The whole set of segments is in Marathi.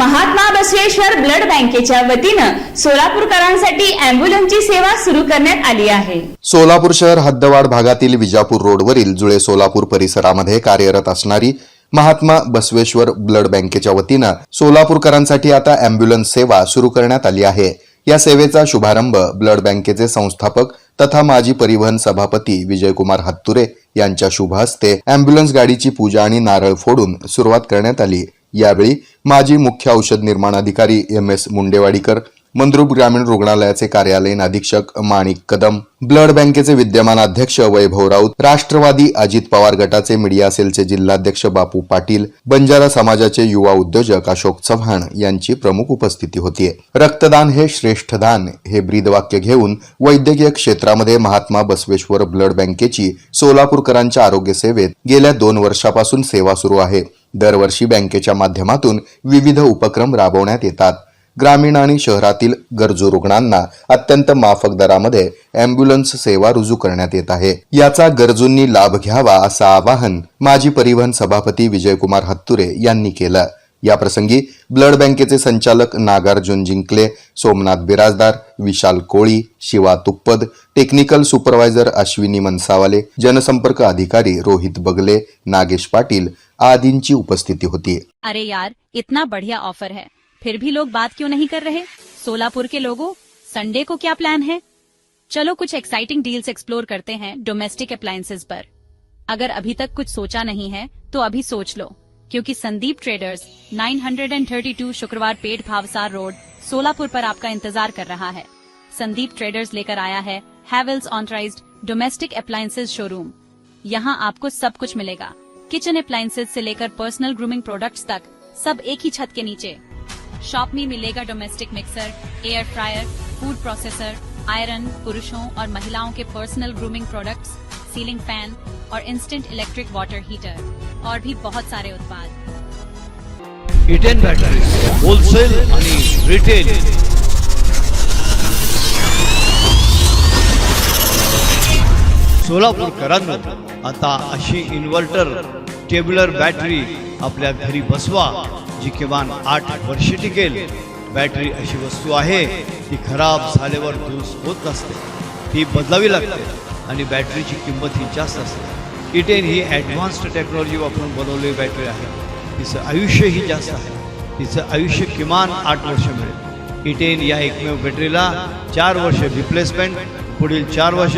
महात्मा बसवेश्वर ब्लड बँकेच्या वतीनं सोलापूरकरांसाठी अँब्युलन्सची सेवा सुरू करण्यात आली आहे. सोलापूर शहर हद्दवाड भागातील विजापूर रोडवरील जुळे सोलापूर परिसरामध्ये कार्यरत असणारी महात्मा बसवेश्वर ब्लड बँकेच्या वतीनं सोलापूरकरांसाठी आता अँब्युलन्स सेवा सुरू करण्यात आली आहे. या सेवेचा शुभारंभ ब्लड बँकेचे संस्थापक तथा माजी परिवहन सभापती विजयकुमार हत्तुरे यांच्या शुभ हस्ते अँब्युलन्स गाडीची पूजा आणि नारळ फोडून सुरुवात करण्यात आली. यावेळी माजी मुख्य औषध निर्माण अधिकारी एम एस मुंडेवाडीकर मंद्रुप ग्रामीण रुग्णालयाचे कार्यालयीन अधीक्षक माणिक कदम ब्लड बँकेचे विद्यमान अध्यक्ष वैभव राऊत राष्ट्रवादी अजित पवार गटाचे मीडिया सेलचे जिल्हाध्यक्ष बापू पाटील बंजारा समाजाचे युवा उद्योजक अशोक चव्हाण यांची प्रमुख उपस्थिती होती. रक्तदान हे श्रेष्ठ दान हे ब्रीदवाक्य घेऊन वैद्यकीय क्षेत्रामध्ये महात्मा बसवेश्वर ब्लड बँकेची सोलापूरकरांच्या आरोग्य सेवेत गेल्या दोन वर्षापासून सेवा सुरू आहे. दरवर्षी बँकेच्या माध्यमातून विविध उपक्रम राबवण्यात येतात. ग्रामीण आणि शहरातील गरजू रुग्णांना अत्यंत माफक दरामध्ये अँब्युलन्स सेवा रुजू करण्यात येत आहे. याचा गरजूंनी लाभ घ्यावा असं आवाहन माजी परिवहन सभापती विजयकुमार हत्तुरे यांनी केलं. याप्रसंगी ब्लड बँकेचे संचालक नागार्जुन जिंकले सोमनाथ बिराजदार विशाल कोळी शिवा तुप्पद टेक्निकल सुपरवायझर अश्विनी मनसावाले जनसंपर्क अधिकारी रोहित बगले नागेश पाटील आदींची उपस्थिती होती है। अरे यार, इतना बढ़िया ऑफ़र है। फिर भी लोग बात क्यों नहीं कर रहे? सोलापुर के लोगों संडे को क्या प्लान है? चलो कुछ एक्साइटिंग डील्स एक्सप्लोर करते हैं डोमेस्टिक अप्लायंसेस पर। अगर अभी तक कुछ सोचा नहीं है तो अभी सोच लो। क्योंकि संदीप ट्रेडर्स 932 शुक्रवार पेट भावसार रोड, सोलापुर पर आपका इंतज़ार कर रहा है। संदीप ट्रेडर्स लेकर आया है Havells authorised domestic appliances showroom यहाँ आपको सब कुछ मिलेगा। किचन अप्लायसेज से लेकर पर्सनल ग्रूमिंग प्रोडक्ट्स तक, सब एक ही छत के नीचे। शॉप में मिलेगा domestic mixer air fryer food processor iron पुरुषों और महिलाओं के personal grooming products ceiling fan और इंस्टेंट इलेक्ट्रिक वाटर हीटर और भी बहुत सारे उत्पाद। इटेन बॅटरीज होलसेल रिटेल सोलापूरकरांनो आता अशी इन्व्हर्टर टेब्युलर बॅटरी आपल्या घरी बसवा. जी किमान आठ वर्षे टिकेल. बॅटरी अशी वस्तू आहे ती खराब झाल्यावर दुरुस्त होत नसते ती बदलावी लागते आणि बॅटरीची किंमत ही जास्त असते. E इटेन ही ॲडव्हान्स्ड टेक्नॉलॉजी वापरून बनवलेली बॅटरी आहे. तिचं आयुष्यही जास्त आहे. तिचं आयुष्य किमान आठ वर्ष मिळेल. E इटेन या एकमेव बॅटरीला चार वर्ष रिप्लेसमेंट पुढील चार वर्ष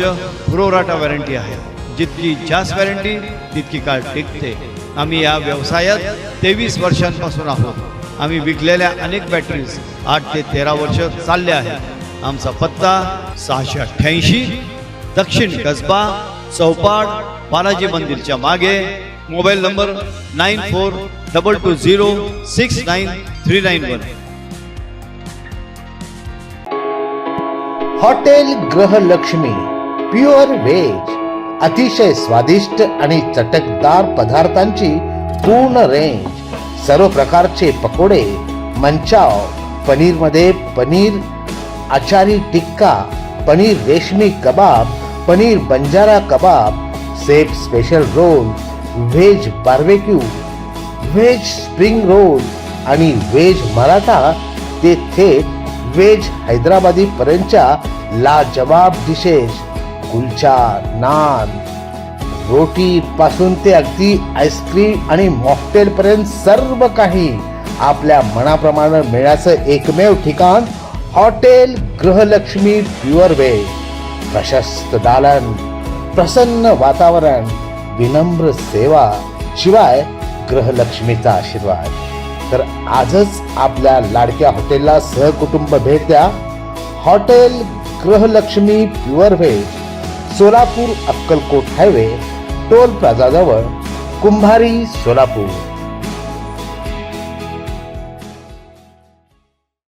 प्रोराटा वॉरंटी आहे. जितकी जास्त गॅरंटी तितकी काळ टिकते. आम्ही या व्यवसायात तेवीस वर्षांपासून आहोत. आम्ही विकलेल्या अनेक बॅटरीज आठ ते तेरा वर्ष चालल्या आहेत. आमचा पत्ता सहाशे अठ्ठ्याऐंशी दक्षिण कसबा चौपाट बालाजी मंदिरच्या मागे mobile number nine four double two zero six nine three nine one. Hotel Grahalakshmi pure veg. अतिशय स्वादिष्ट आणि चटकदार पदार्थांची पूर्ण रेंज सर्व प्रकारचे पकोडे Manchow पनीरमध्ये paneer achari tikka paneer reshmi kabab paneer banjara kabab chef special roll veg barbecue veg spring roll आणि व्हेज मराठा. ते थेट व्हेज हैदराबादी पर्यंतच्या लाजवाब डिशेस कुलचा नान रोटी पासून ते अगदी आईस्क्रीम आणि मॉकटेल पर्यंत सर्व काही आपल्या मनाप्रमाणे मिळायचं एकमेव ठिकाण हॉटेल गृहलक्ष्मी प्युअर वे. प्रशस्त दालन प्रसन्न वातावरण विनम्र सेवा शिवाय ग्रहलक्ष्मीचा आशीर्वाद. तर आजच आपल्या लाडक्या हॉटेलला सहकुटुंब भेट द्या. Hotel Grahalakshmi pure veg Solapur Akkalkot highway toll प्लाझाजवळ Kumbhari Solapur.